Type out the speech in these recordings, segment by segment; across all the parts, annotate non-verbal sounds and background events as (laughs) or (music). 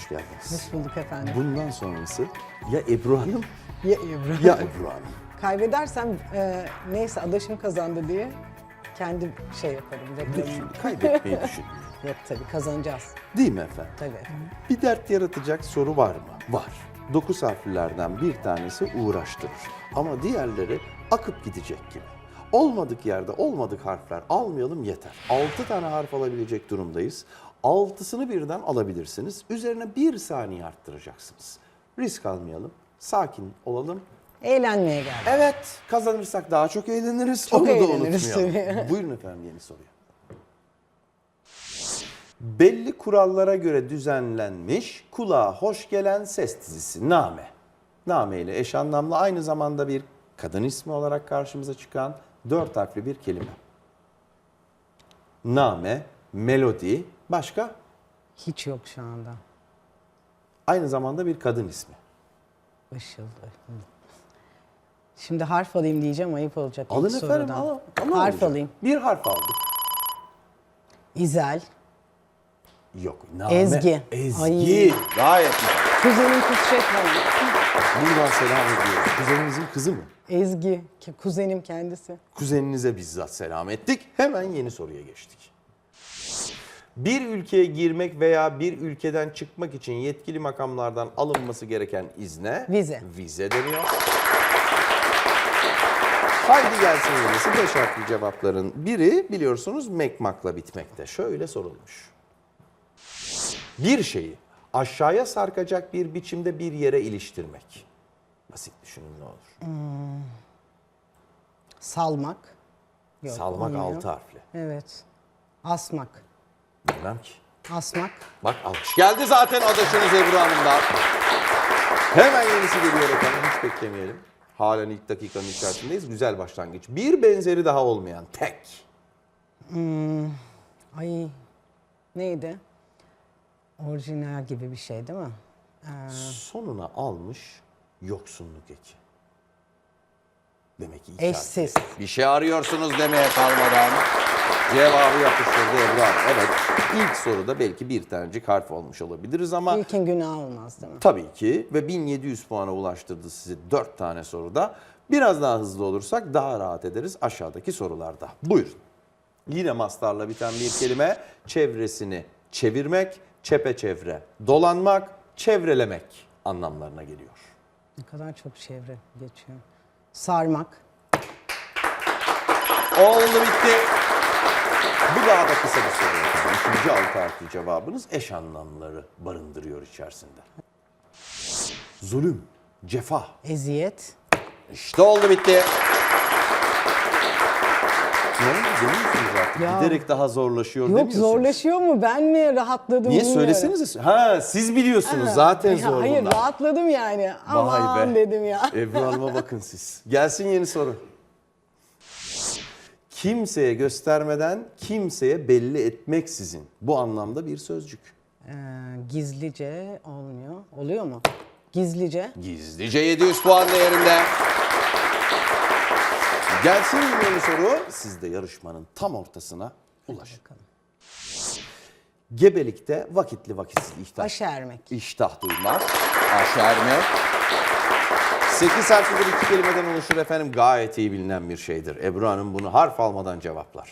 hoş geldiniz. Hoş bulduk efendim. Bundan sonrası ya Ebru Hanım Ya Ebru. ya Ebru Hanım. Kaybedersem e, neyse adaşım kazandı diye kendi şey yaparım. Şimdi kaybetmeyi düşün. (laughs) Yok tabii kazanacağız. Değil mi efendim? Tabii efendim. Bir dert yaratacak soru var mı? Var. Dokuz harflerden bir tanesi uğraştırır. Ama diğerleri akıp gidecek gibi. Olmadık yerde olmadık harfler almayalım yeter. Altı tane harf alabilecek durumdayız. Altısını birden alabilirsiniz. Üzerine bir saniye arttıracaksınız. Risk almayalım. Sakin olalım. Eğlenmeye geldim. Evet, kazanırsak daha çok eğleniriz. Çok Onu da eğleniriz unutmayalım. tabii. (laughs) Buyurun efendim yeni soruya. Belli kurallara göre düzenlenmiş, kulağa hoş gelen ses dizisi Name. Name ile eş anlamlı aynı zamanda bir kadın ismi olarak karşımıza çıkan dört harfli bir kelime. Name, melodi, başka Hiç yok şu anda. aynı zamanda bir kadın ismi. Işıldı. Şimdi harf alayım diyeceğim ayıp olacak. ilk Alın efendim, sorudan. Ama Harf olacak. alayım. Bir harf aldık. İzel. Yok. Name. Ezgi. Ezgi. Ay. Gayet güzel. Kuzenim kız şey falan. Buradan selam ediyoruz. Kuzeninizin kızı mı? Ezgi. ki Kuzenim kendisi. Kuzeninize bizzat selam ettik. Hemen yeni soruya geçtik. Bir ülkeye girmek veya bir ülkeden çıkmak için yetkili makamlardan alınması gereken izne Vize. Vize deniyor. Haydi gelsin yenisi. Beş harfli cevapların biri biliyorsunuz mekmakla bitmekte. Şöyle sorulmuş. Bir şeyi aşağıya sarkacak bir biçimde bir yere iliştirmek. Basit düşünün ne olur. Salmak. Yok, Salmak olmuyor. altı harfli. Evet. Asmak. Bilmem ki. Asmak. Bak alkış geldi zaten adaşınız Ebru Hanım'dan. Hemen yenisi geliyor efendim hiç beklemeyelim. Halen ilk dakikanın içerisindeyiz. Güzel başlangıç. Bir benzeri daha olmayan tek. Ay neydi? Orijinal gibi bir şey değil mi? Sonuna almış yoksunluk eki. Demek ki iki Eşsiz. harfli. Bir şey arıyorsunuz demeye kalmadan cevabı yapıştırdı Ebru Hanım. Evet ilk soruda belki bir tanecik harf olmuş olabiliriz ama İlkin günah olmaz değil mi? Tabii ki ve 1700 puana ulaştırdı sizi 4 tane soruda. Biraz daha hızlı olursak daha rahat ederiz aşağıdaki sorularda. Buyurun. Yine mastarla biten bir kelime çevresini çevirmek, çepeçevre dolanmak, çevrelemek anlamlarına geliyor. Ne kadar çok çevre geçiyor. Sarmak. Oldu bitti. Bu daha da kısa bir soru. efendim. İkinci altı cevabınız eş anlamları barındırıyor içerisinde. Zulüm, cefa, Eziyet. İşte oldu bitti. Ne oldu? Ya. Giderek daha zorlaşıyor Yok demiyorsunuz. zorlaşıyor mu? Ben mi rahatladım Niye bilmiyorum. söylesenize. Ha siz biliyorsunuz zaten Ya zor Hayır bunlar. rahatladım yani. Vay Aman be. dedim ya. (laughs) Ebru Hanım'a bakın siz. Gelsin yeni soru. Kimseye göstermeden kimseye belli etmeksizin. Bu anlamda bir sözcük. Ee, gizlice olmuyor. Oluyor mu? Gizlice. Gizlice 700 puan değerinde. Gelsin yeni soru. Siz de yarışmanın tam ortasına ulaşın. Bakalım. Gebelikte vakitli vakitsiz ihtar. Baş ermek. İştah duymak, aşerme. Sekiz harfli bir iki kelimeden oluşur efendim. Gayet iyi bilinen bir şeydir. Ebru Hanım bunu harf almadan cevaplar.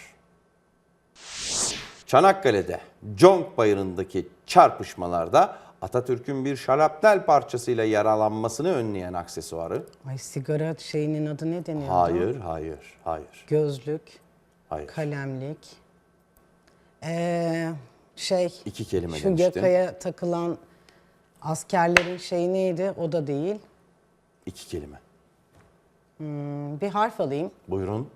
Çanakkale'de Conk Bayırı'ndaki çarpışmalarda Atatürk'ün bir şarapnel parçasıyla yaralanmasını önleyen aksesuarı. Ay sigara şeyinin adı ne deniyor? Hayır, hayır, hayır, Gözlük, hayır. kalemlik. Ee, şey. İki kelime Şu demiştin. yakaya takılan askerlerin şeyi neydi? O da değil. İki kelime. Hmm, Bir harf alayım. Buyurun.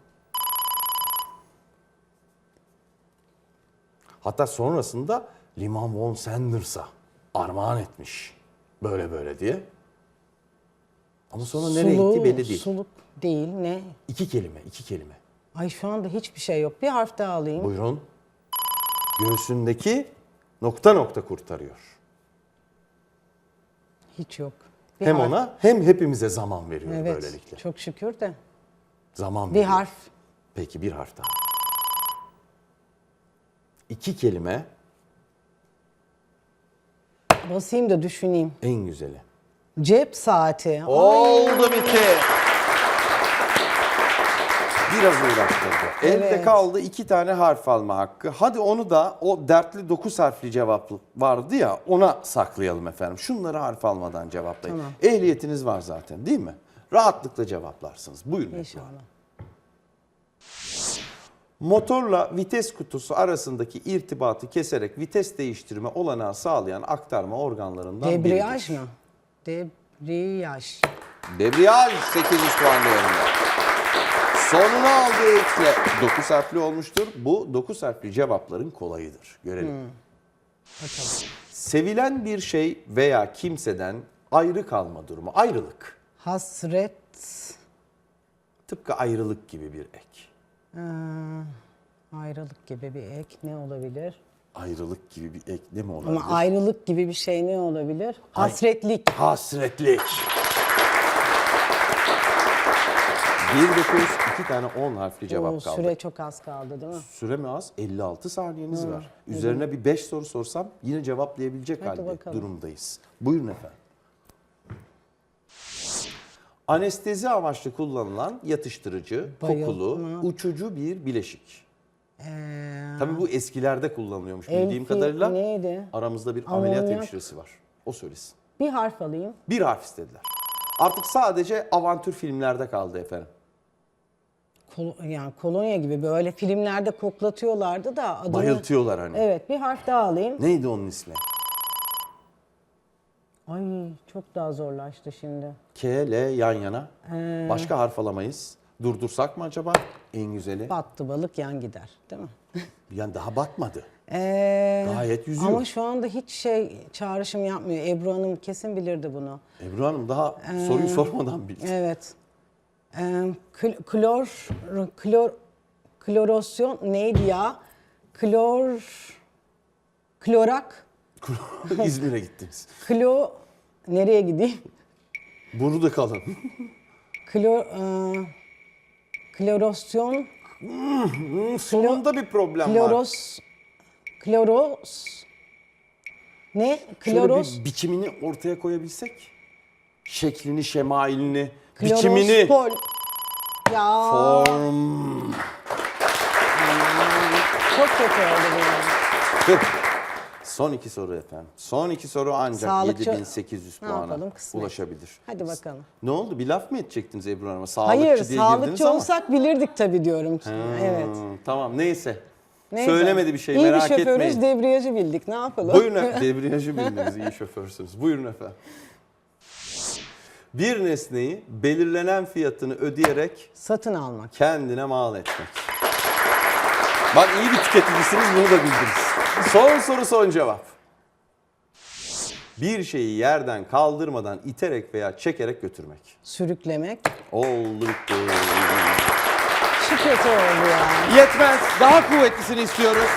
Hatta sonrasında Liman von Sanders'a armağan etmiş. Böyle böyle diye. Ama sonra nereye Sulu- gitti belli değil. Suluk değil ne? İki kelime, iki kelime. Ay şu anda hiçbir şey yok. Bir harf daha alayım. Buyurun. Göğsündeki nokta nokta kurtarıyor. Hiç yok. Bir Hem harf. ona hem hepimize zaman veriyor Evet. böylelikle. Çok şükür de. Zaman Bir veriyor. harf. Peki bir harf daha. İki kelime. Basayım da düşüneyim. En güzeli. Cep saati. Oldu bitti. Biraz uğraştırdı. Elde Evet. kaldı iki tane harf alma hakkı. Hadi onu da o dertli dokuz harfli cevap vardı ya ona saklayalım efendim. Şunları harf almadan cevaplayın. Ehliyetiniz var zaten değil mi? Rahatlıkla cevaplarsınız. Buyurun. İnşallah. Motorla vites kutusu arasındaki irtibatı keserek vites değiştirme olanağı sağlayan aktarma organlarından Debriyaj biridir. mı? Debriyaj. Debriyaj 800 puan değerinde. Sonunu aldığı ekle 9 harfli olmuştur. Bu 9 harfli cevapların kolayıdır. Görelim. Bakalım. Sevilen bir şey veya kimseden ayrı kalma durumu. Ayrılık. Hasret. Tıpkı ayrılık gibi bir ek. Ee, ayrılık gibi bir ek ne olabilir? Ayrılık gibi bir ek ne mi olabilir? Ama ayrılık gibi bir şey ne olabilir? Hasretlik. Hasretlik. Bir dokuz, iki tane 10 harfli cevap Oo, kaldı. süre çok az kaldı değil mi? Süre mi az? 56 saniyeniz var. Üzerine bir 5 soru sorsam yine cevaplayabilecek Hadi halde bakalım. durumdayız. Buyurun efendim. Anestezi amaçlı kullanılan yatıştırıcı, kokulu, Bayıltma. uçucu bir bileşik. Ee, Tabii bu eskilerde kullanılıyormuş bildiğim kadarıyla. neydi? Aramızda bir ameliyat Amonyak. hemşiresi var. O söylesin. bir harf alayım. Bir harf istediler. Artık sadece avantür filmlerde kaldı efendim. Kol- yani kolonya gibi böyle filmlerde koklatıyorlardı da adını... Bayıltıyorlar hani. Evet bir harf daha alayım. Neydi onun ismi? Ay çok daha zorlaştı şimdi. K, L yan yana. Ee. Başka harf alamayız. Durdursak mı acaba? En güzeli. Battı balık yan gider değil mi? (laughs) Yani daha batmadı. Ee, Gayet yüzüyor. Ama şu anda hiç şey çağrışım yapmıyor. Ebru Hanım kesin bilirdi bunu. Ebru Hanım daha Ee. soruyu sormadan bildi. Evet. Ee, kl- klor, klor, klorosyon neydi ya? Klor, klorak, (laughs) İzmir'e gittiniz. klo, nereye gideyim? Bunu da kalın. Klor, e, klorosyon, Sonunda bir problem var. kloros, kloros, ne? Şöyle Kloros, bir biçimini ortaya koyabilsek. Şeklini, şemailini, biçimini. klorospol. Ya Form. çok kötü oldu bu. Son iki soru efendim. Son iki soru ancak Sağlıkçı- 7800 Ne puana yapalım? Kısmet. ulaşabilir. Hadi bakalım. Ne oldu? Bir laf mı edecektiniz Ebru Hanım'a? Sağlıkçı Hayır, diye girdiniz sağlıkçı ama. olsak bilirdik tabii diyorum. Evet. Hmm, Tamam neyse. Neyse. Söylemedi bir şey İyi merak bir şoförüz, etmeyin. debriyajı bildik. Ne yapalım? Buyurun efendim. (laughs) Debriyajı bildiniz iyi şoförsünüz. Buyurun efendim. Bir nesneyi belirlenen fiyatını ödeyerek Satın almak. kendine mal etmek. Bak iyi bir tüketicisiniz bunu da bildiniz. Son soru son cevap. Bir şeyi yerden kaldırmadan iterek veya çekerek götürmek. Sürüklemek. Oldu bitti. Şu kötü oldu ya. Yetmez. Daha kuvvetlisini istiyoruz.